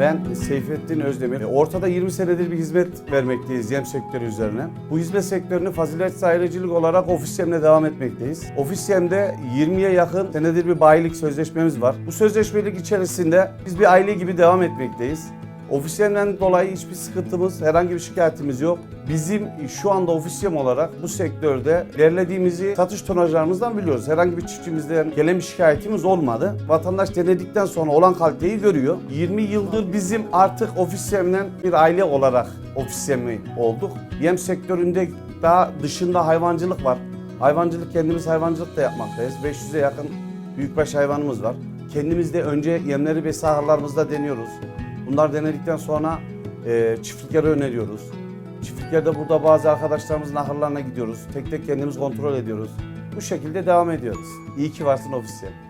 Ben Seyfettin Özdemir. Ortada 20 senedir bir hizmet vermekteyiz yem sektörü üzerine. Bu hizmet sektörünü fazilet sahilecilik olarak ofis yemle devam etmekteyiz. Ofis yemde 20'ye yakın senedir bir bayilik sözleşmemiz var. Bu sözleşmelik içerisinde biz bir aile gibi devam etmekteyiz. Ofisyemden dolayı hiçbir sıkıntımız, herhangi bir şikayetimiz yok. Bizim şu anda ofisyem olarak bu sektörde ilerlediğimizi satış tonajlarımızdan biliyoruz. Herhangi bir çiftçimizden gelen bir şikayetimiz olmadı. Vatandaş denedikten sonra olan kaliteyi görüyor. 20 yıldır bizim artık ofisyemden bir aile olarak ofisyemi olduk. Yem sektöründe daha dışında hayvancılık var. Hayvancılık kendimiz hayvancılık da yapmaktayız. 500'e yakın büyükbaş hayvanımız var. Kendimiz de önce yemleri ve sahalarımızda deniyoruz. Bunlar denedikten sonra e, çiftliklere öneriyoruz. Çiftliklerde burada bazı arkadaşlarımızın ahırlarına gidiyoruz. Tek tek kendimiz kontrol ediyoruz. Bu şekilde devam ediyoruz. İyi ki varsın ofisye.